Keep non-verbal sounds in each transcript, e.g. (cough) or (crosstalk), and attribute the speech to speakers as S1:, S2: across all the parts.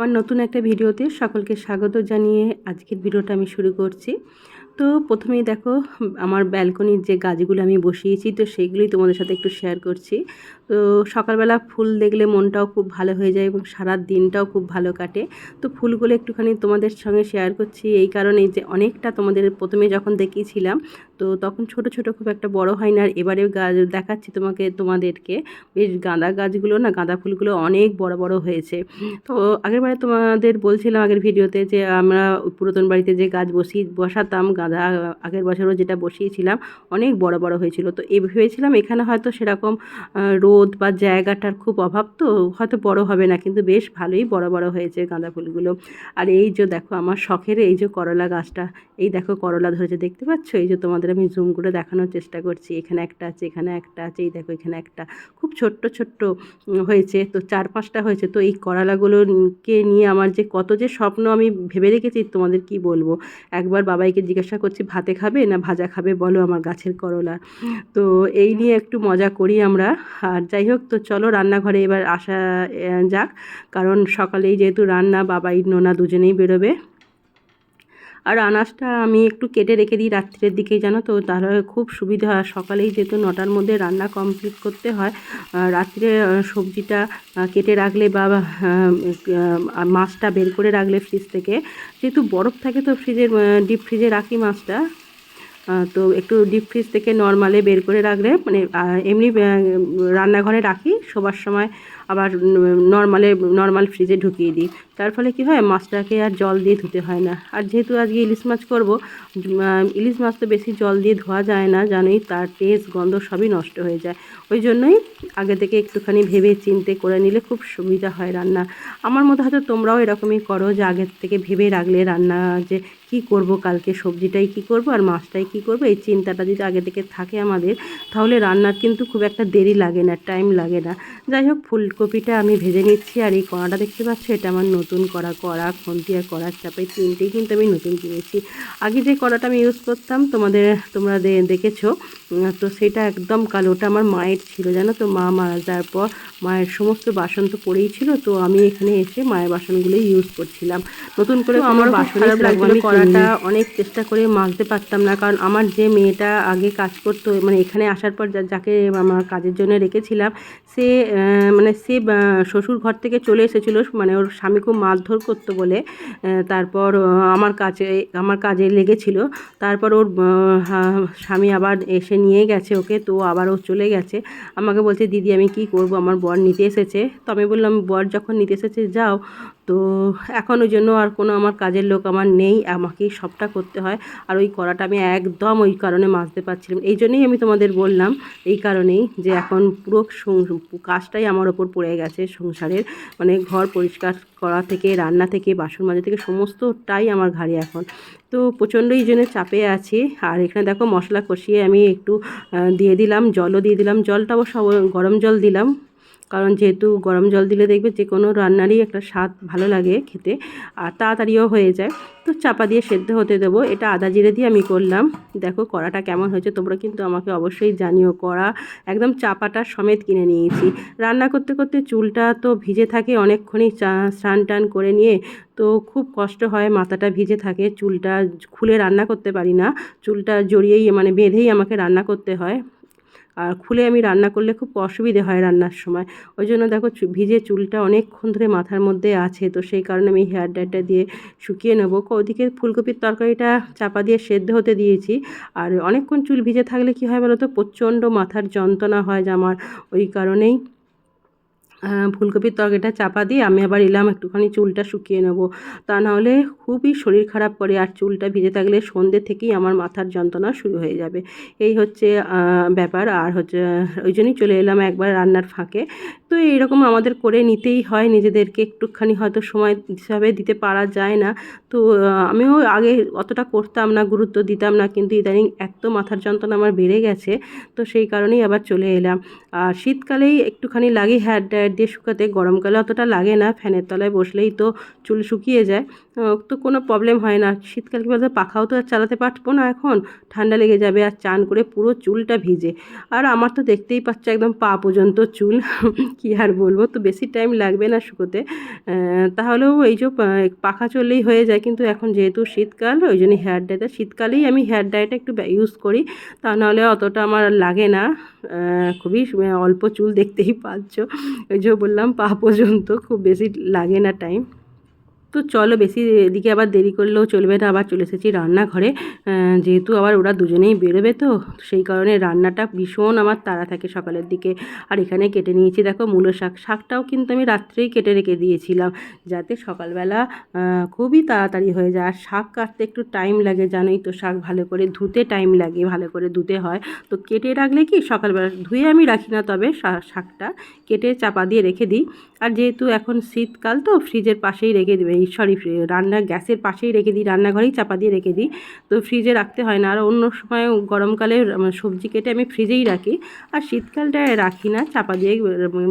S1: আমার নতুন একটা ভিডিওতে সকলকে স্বাগত জানিয়ে আজকের ভিডিওটা আমি শুরু করছি। তো প্রথমেই দেখো, আমার ব্যালকনির যে গাছগুলো আমি বসিয়েছি, তো সেইগুলোই তোমাদের সাথে একটু শেয়ার করছি। তো সকালবেলা ফুল দেখলে মনটাও খুব ভালো হয়ে যায় এবং সারা দিনটাও খুব ভালো কাটে। তো ফুলগুলো একটুখানি তোমাদের সঙ্গে শেয়ার করছি। এই কারণে যে অনেকটা তোমাদের প্রথমে যখন দেখিয়েছিলাম, তো তখন ছোট ছোট খুব একটা বড় হয় না আর এবারে গাছ দেখাচ্ছি তোমাকে, তোমাদেরকে। বেশ গাঁদা গাছগুলো না, গাঁদা ফুলগুলো অনেক বড় বড় হয়েছে। তো আগেরবারে তোমাদের বলছিলাম আগের ভিডিওতে যে আমরা পুরাতন বাড়িতে যে গাছ বসি, বসাতাম গাঁদা, আগের বছরও যেটা বসিয়েছিলাম, অনেক বড় বড় হয়েছিল। তো এ ভেবেছিলাম এখানে হয়তো সেরকম রোদ বা জায়গাটার খুব অভাব তো হয়তো বড় হবে না, কিন্তু বেশ ভালোই বড় বড় হয়েছে গাঁদা ফুলগুলো। আর এই যে দেখো আমার শখের এই যে করলা গাছটা, এই দেখো করলা ধরেছে, দেখতে পাচ্ছ? এই যে তোমাদের আমি জুম করে দেখানোর চেষ্টা করছি, এখানে একটা আছে, এখানে একটা আছে, এই দেখো এখানে একটা। খুব ছোট্ট ছোট্ট হয়েছে, তো চার পাঁচটা হয়েছে, তো এই করলাগুলোকে নিয়ে আমার যে কত যে স্বপ্ন আমি ভেবে রেখেছি, তোমাদের কি বলব? একবার বাবাইকে জিজ্ঞাসা করছি, ভাতে খাবে না ভাজা খাবে? বলো আমার গাছের করলা। তো এই নিয়ে একটু মজা করি আমরা, আর যাই হোক, তো চলো রান্নাঘরে এবার আসা যাক। কারণ সকালেই যেহেতু রান্না, বাবাই, নোনা দুজনেই বেরোবে। আর আনাজটা আমি একটু কেটে রেখে দিই রাত্রের দিকে, জানো তো? তাহলে খুব সুবিধা। হয় সকালেই যেহেতু নটার মধ্যে রান্না কমপ্লিট করতে হয় রাত্রে সবজিটা কেটে রাখলে বা মাছটা বের করে রাখলে ফ্রিজ থেকে। যেহেতু বরফ থাকে তো ফ্রিজের ডিপ ফ্রিজে রাখি মাছটা। তো একটু ডিপ ফ্রিজ থেকে নর্মালে বের করে রাখলে মানে এমনি রান্নাঘরে রাখি, শোবার সময় আবার নর্মালে নর্মাল ফ্রিজে ঢুকিয়ে দিই। তার ফলে কী হয়, মাছটাকে আর জল দিয়ে ধুতে হয় না। আর যেহেতু আজকে ইলিশ মাছ করব ইলিশ মাছ তো বেশি জল দিয়ে ধোয়া যায় না, জানোই, তার টেস্ট গন্ধ সবই নষ্ট হয়ে যায়। ওই জন্যই আগে থেকে একটুখানি ভেবে চিনতে করে নিলে খুব সুবিধা হয় রান্না। আমার মতো হয়তো তোমরাও এরকমই করো যে আগের থেকে ভেবে রাখলে রান্না যে কি করব কালকে সবজিটাই কি করব আর মাছটাই কি করব এই চিন্তাটা যদি আগে থেকে থাকে আমাদের তাহলে রান্নার কিন্তু খুব একটা দেরি লাগে না টাইম লাগে না। যাই হোক ফুলকপিটা আমি ভেজে নিচ্ছি আর এই কড়াটা দেখতে পাচ্ছ এটা আমার নতুন কড়া কড়া খন্তি আর কড়ার চাপাই তিনটেই কিন্তু আমি নতুন কিনেছি। আগে যে কড়াটা আমি ইউজ করতাম তোমাদের তোমরা দেখেছ তো সেটা একদম কালো ওটা আমার মায়ের ছিল জানো তো? মা মারা যাওয়ার পর মায়ের সমস্ত বাসন তো পড়েই ছিল তো আমি এখানে এসে মায়ের বাসনগুলোই ইউজ করছিলাম। নতুন করে আমার বাসন কড়াটা অনেক চেষ্টা করে মাজতে পারতাম না। কারণ আমার যে মেয়েটা আগে কাজ করতো মানে এখানে আসার পর যাকে আমার কাজের জন্য রেখেছিলাম, সে মানে সে শ্বশুর ঘর থেকে চলে এসেছিল। মানে ওর স্বামী খুব মারধর করতো বলে তারপর আমার কাছে আমার কাজে লেগেছিল। তারপর ওর স্বামী আবার এসে নিয়ে গেছে ওকে, তো আবার ও চলে গেছে। আমাকে বলছে, দিদি, আমি কি করব? আমার বর নিতে এসেছে। তো আমি বললাম, বর যখন নিতে এসেছে, যাও। তো এখন ওই জন্য আর কোনো আমার কাজের লোক আমার নেই, আমাকেই সবটা করতে হয়। আর ওই কড়াটা আমি একদম ওই কারণে মাজতে পারছিলাম। এই জন্যই আমি তোমাদের বললাম, এই কারণেই যে এখন পুরো কাজটাই আমার ওপর পড়ে গেছে সংসারের। মানে ঘর পরিষ্কার করা থেকে, রান্না থেকে, বাসন মাজা থেকে, সমস্তটাই আমার ঘাড়ে এখন। তো প্রচণ্ডই জন্য চাপে আছি। আর এখানে দেখো মশলা কষিয়ে আমি একটু দিয়ে দিলাম, জলও দিয়ে দিলাম। জলটা অবশ্য গরম জল দিলাম। কারণ যেহেতু গরম জল দিলে দেখবে যে কোনো রান্নারই একটা স্বাদ ভালো লাগে খেতে, আর তাড়াতাড়িও হয়ে যায়। তো চাপা দিয়ে সেদ্ধ হতে দেবো। এটা আদা জিরে দিয়ে আমি করলাম। দেখো কড়াটা কেমন হয়েছে, তোমরা কিন্তু আমাকে অবশ্যই জানিও। কড়া একদম চাপাটা সমেত কিনে নিয়েছি। রান্না করতে করতে চুলটা তো ভিজে থাকে অনেকক্ষণই স্নান টান করে নিয়ে, তো খুব কষ্ট হয় মাথাটা ভিজে থাকে। চুলটা খুলে রান্না করতে পারি না। চুলটা জড়িয়েই মানে বেঁধেই আমাকে রান্না করতে হয়। আর খুলে আমি রান্না করলে খুব অসুবিধে হয় রান্নার সময়। ওই জন্য দেখো ভিজে চুলটা অনেকক্ষণ ধরে মাথার মধ্যে আছে, তো সেই কারণে আমি হেয়ার ড্রায়ারটা দিয়ে শুকিয়ে নেব। ওদিকে ফুলকপির তরকারিটা চাপা দিয়ে সেদ্ধ হতে দিয়েছি। আর অনেকক্ষণ চুল ভিজে থাকলে কি হয় বলো তো, প্রচণ্ড মাথার যন্ত্রণা হয় যে আমার ওই কারণেই ফুলকপির তরকারিটা চাপা দিয়ে আমি আবার এলাম, একটুখানি চুলটা শুকিয়ে নেব। তা নাহলে খুবই শরীর খারাপ করে আর চুলটা ভিজে থাকলে সন্ধ্যে থেকেই আমার মাথার যন্ত্রণা শুরু হয়ে যাবে। এই হচ্ছে ব্যাপার। আর হচ্ছে, ওই জন্যই চলে এলাম একবার রান্নার ফাঁকে। তো এইরকম আমাদের করে নিতেই হয়, নিজেদেরকে একটুখানি হয়তো সময় হিসাবে দিতে পারা যায় না। তো আমিও আগে অতটা করতাম না, গুরুত্ব দিতাম না, কিন্তু ইদানিং এত মাথার যন্ত্রণা আমার বেড়ে গেছে। তো সেই কারণেই আবার চলে এলাম। আর শীতকালেই একটুখানি লাগে ড্রায়ার ড্রায়ার দিয়ে শুকাতে গরমকালে অতটা লাগে না, ফ্যানের তলায় বসলেই তো চুল শুকিয়ে যায়। তো কোনো প্রবলেম হয় না। শীতকাল বলতে পাখাও তো আর চালাতে পারব না এখন, ঠান্ডা লেগে যাবে আর চান করে পুরো চুলটা ভিজে। আর আমার তো দেখতেই পাচ্ছ একদম পা পর্যন্ত চুল, (laughs) কি আর বলব, তো বেশি টাইম লাগবে না শুকোতে। তাহলেও এই যে পাখা চললেই হয়ে যায়, কিন্তু এখন যেহেতু শীতকাল, ওই জন্য হেয়ার ডাইটা শীতকালেই আমি হেয়ার ডাইটা একটু ইউজ করি, তা নাহলে অতটা আমার লাগে না। খুবই অল্প চুল দেখতেই পাচ্ছ। ওই যে বললাম পা পর্যন্ত খুব বেশি লাগে না টাইম তো চলো বেশি এদিকে আবার দেরি করলেও চলবে না, আবার চলে এসেছি রান্নাঘরে। যেহেতু আবার ওরা দুজনেই বেরোবে তো সেই কারণে রান্নাটা ভীষণ আমার তাড়া থাকে সকালের দিকে। আর এখানে কেটে নিয়েছি, দেখো মূলো শাক। শাকটাও কিন্তু আমি রাত্রেই কেটে রেখে দিয়েছিলাম, যাতে সকালবেলা খুবই তাড়াতাড়ি হয়ে যায়। আর শাক কাটতে একটু টাইম লাগে, জানোই তো শাক ভালো করে ধুতে টাইম লাগে, ভালো করে ধুতে হয়। তো কেটে রাখলে কি সকালবেলা ধুয়ে আমি রাখি না, তবে শাকটা কেটে চাপা দিয়ে রেখে দিই। আর যেহেতু এখন শীতকাল তো, ফ্রিজের পাশেই রেখে দেবে সরি রান্নার গ্যাসের পাশেই রেখে দিই, রান্নাঘরেই চাপা দিয়ে রেখে দিই। তো ফ্রিজে রাখতে হয় না। আর অন্য সময় গরমকালে সবজি কেটে আমি ফ্রিজেই রাখি। আর শীতকালটায় রাখি না, চাপা দিয়ে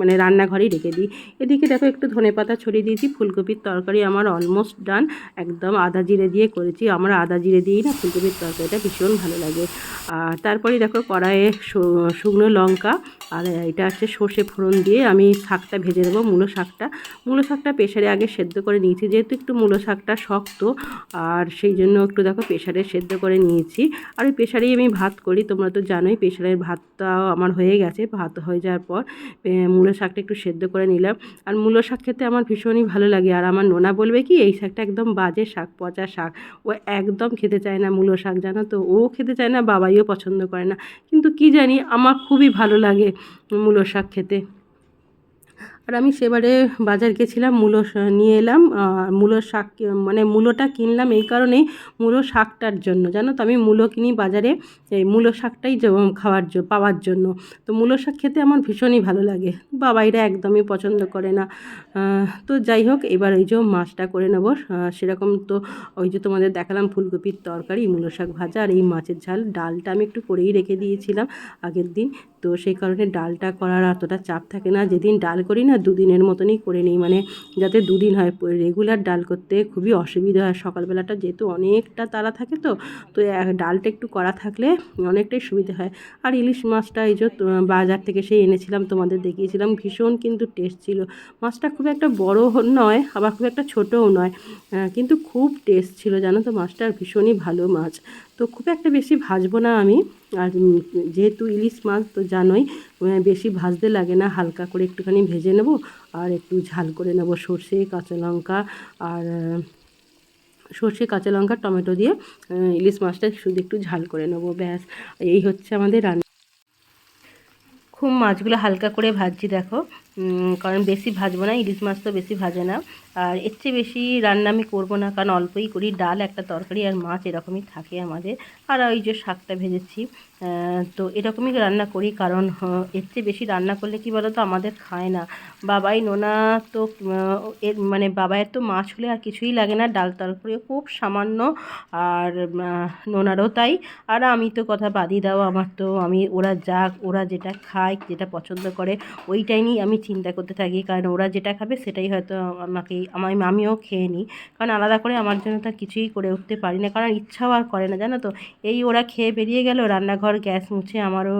S1: মানে রান্নাঘরেই রেখে দিই। এদিকে দেখো একটু ধনে পাতা ছড়িয়ে দিয়েছি, ফুলকপির তরকারি আমার অলমোস্ট ডান একদম আদা জিরে দিয়ে করেছি। আমার আদা জিরে দিয়েই না ফুলকপির তরকারিটা ভীষণ ভালো লাগে। আর তারপরে দেখো কড়াইয়ে শুকনো লঙ্কা, আর এটা হচ্ছে সর্ষে ফোড়ন দিয়ে আমি শাকটা ভেজে দেবো মূলো শাকটা। মূলো শাকটা প্রেশারে আগে সেদ্ধ করে নিয়েছি যেহেতু একটু মূলো শাকটা শক্ত, আর সেই জন্য একটু দেখো প্রেশারে সেদ্ধ করে নিয়েছি। আর ওই প্রেশারেই আমি ভাত করি, তোমরা তো জানোই প্রেশারের ভাতটাও আমার হয়ে গেছে, ভাত হয়ে যাওয়ার পর মূলো শাকটা একটু সেদ্ধ করে নিলাম। আর মূলো শাক খেতে আমার ভীষণই ভালো লাগে, আর আমার নোনা বলবে কি, এই শাকটা একদম বাজে শাক, পচা শাক। ও একদম খেতে চায় না মূলো শাক, জানো তো? ও খেতে চায় না, বাবাইও পছন্দ করে না। কিন্তু কি জানি, আমার খুবই ভালো লাগে মূলো শাক খেতে। আর আমি সেবারে বাজার গেছিলাম, মূলো নিয়ে এলাম আর মূলো শাক মানে মূলোটা কিনলাম এই কারণেই মূলো শাকটার জন্য। জানো তো আমি মূলো কিনি বাজারে, এই মূলো শাকটাই খাওয়ার জন্য পাওয়ার জন্য। তো মূলো শাক খেতে আমার ভীষণই ভালো লাগে। বাবাইরা একদমই পছন্দ করে না। তো যাই হোক, এবার ওই যে মাছটা করে নেব। সেরকম তো ওই যে তোমাদের দেখালাম ফুলকপির তরকারি, মূলো শাক ভাজা আর এই মাছের ঝাল। ডালটা আমি একটু করেই রেখে দিয়েছিলাম আগের দিন। তো সেই কারণে ডালটা করার অতটা চাপ থাকে না। যেদিন ডাল করি না দুদিনের মতনই করে নিই। মানে যাতে দুদিন হয় রেগুলার ডাল করতে খুবই অসুবিধা হয়। সকালবেলাটা যেহেতু অনেকটা তাড়া থাকে তো তো ডালটা একটু করা থাকলে অনেকটাই সুবিধা হয়। আর ইলিশ মাছটা এই যে বাজার থেকে সেই এনেছিলাম, তোমাদের দেখিয়েছিলাম, ভীষণ কিন্তু টেস্ট ছিল। মাছটা খুব একটা বড় নয়, আবার খুব একটা ছোটও নয় কিন্তু খুব টেস্ট ছিল জানো তো মাছটা ভীষণই ভালো মাছ। তো খুব একটা বেশি ভাজবো না আমি। আর যেহেতু ইলিশ মাছ তো জানোই বেশি ভাজতে লাগে না, হালকা করে একটুখানি ভেজে নেব আর একটু ঝাল করে নেব সর্ষে, কাঁচা লঙ্কা আর সর্ষে, কাঁচা লঙ্কা, টমেটো দিয়ে ইলিশ মাছটা শুধু একটু ঝাল করে নেব, ব্যাস। এই হচ্ছে আমাদের রান্না। খুব মাছগুলো হালকা করে ভাজছি, দেখো। কারণ বেশি ভাজবো না, ইলিশ মাছ তো বেশি ভাজে না। আর এর চেয়ে বেশি রান্না আমি করব না, কারণ অল্পই করি। ডাল, একটা তরকারি আর মাছ এরকমই থাকে আমাদের। আর ওই যে শাকটা ভেজেছি তো এরকমই রান্না করি, কারণ এর চেয়ে বেশি রান্না করলে কি বলো তো আমাদের খায় না। বাবাই নোনা তো এর মানে বাবাইয়ের তো মাছ হলে আর কিছুই লাগে না, ডাল তরকারিও খুব সামান্য, আর নোনারও তাই। আর আমি তো কথা বাদই দাও, আমার তো, আমি, ওরা যা, ওরা যেটা খায়, যেটা পছন্দ করে, ওইটাই নিয়ে আমি চিন্তা করতে থাকি, কারণ ওরা যেটা খাবে সেটাই হয়তো আমাকে আমার আমিও খেয়ে নিই। কারণ আলাদা করে আমার জন্য তো কিছুই করে উঠতে পারি না, কারণ ইচ্ছাও আর করে না, জানো তো? এই ওরা খেয়ে বেরিয়ে গেল, রান্নাঘর, গ্যাস মুছে আমারও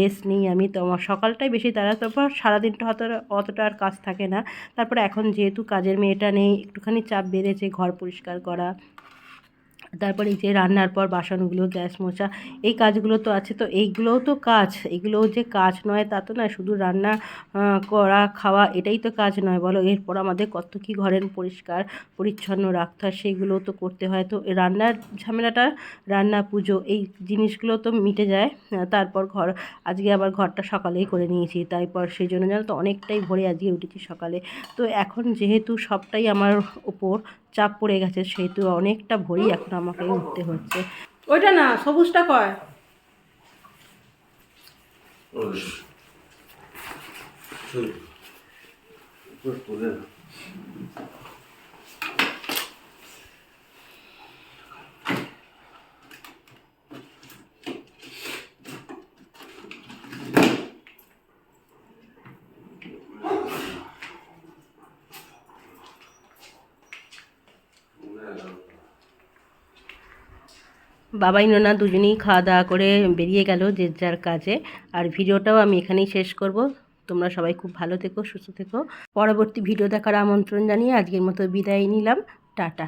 S1: রেস্ট নিই আমি, তো আমার সকালটাই বেশি তারা তারপর সারাদিনটা হয়তো অতটা আর কাজ থাকে না। তারপরে এখন যেহেতু কাজের মেয়েটা নেই, একটুখানি চাপ বেড়েছে, ঘর পরিষ্কার করা তারপরে এই যে রান্নার পর বাসনগুলো, গ্যাস, মোছা, এই কাজগুলো তো আছে। তো এইগুলোও তো কাজ। এগুলোও যে কাজ নয়, তা তো নয়। শুধু রান্না করা, খাওয়া এটাই তো কাজ নয়। বলো, এরপর আমাদের কত কি ঘরের পরিষ্কার, পরিচ্ছন্ন রাখতে হয়, সেগুলোও তো করতে হয়। তো রান্নার ঝামেলাটা, রান্না, পুজো, এই জিনিসগুলো তো মিটে যায়। তারপর ঘর, আজকে আবার ঘরটা সকালেই করে নিয়েছি। তারপর সেই জন্য জানো তো, অনেকটাই ভোরে আজকে উঠেছি সকালে। তো এখন যেহেতু সবটাই আমার ওপর চাপ পড়ে গেছে সেহেতু অনেকটা ভরি এখন আমাকে উঠতে হচ্ছে ওইটা না সবুজটা কয় বাবাই, নোনা দুজনেই খাওয়া দাওয়া করে বেরিয়ে গেল যে যার কাজে। আর ভিডিওটাও আমি এখানেই শেষ করব। তোমরা সবাই খুব ভালো থেকো, সুস্থ থেকো। পরবর্তী ভিডিও দেখার আমন্ত্রণ জানিয়ে আজকের মতো বিদায় নিলাম। টাটা।